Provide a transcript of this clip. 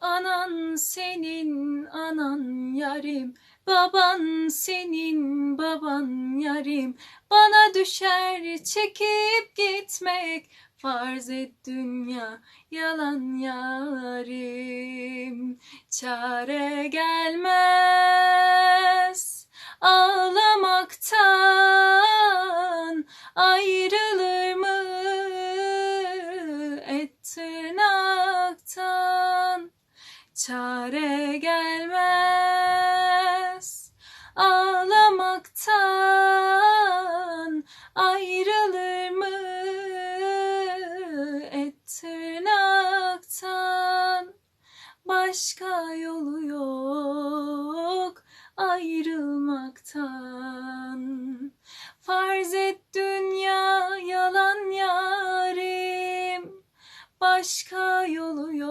Anan senin anan yarim. Baban senin baban yarim. Bana düşer çekip gitmek. Farz et dünya yalan yarim. Çare gelmez ağlamaktan. Ayrılır çare gelmez. Ağlamaktan ayrılır mı? Et tırnaktan başka yolu yok ayrılmaktan. Farz et dünya yalan yarim başka yolu yok.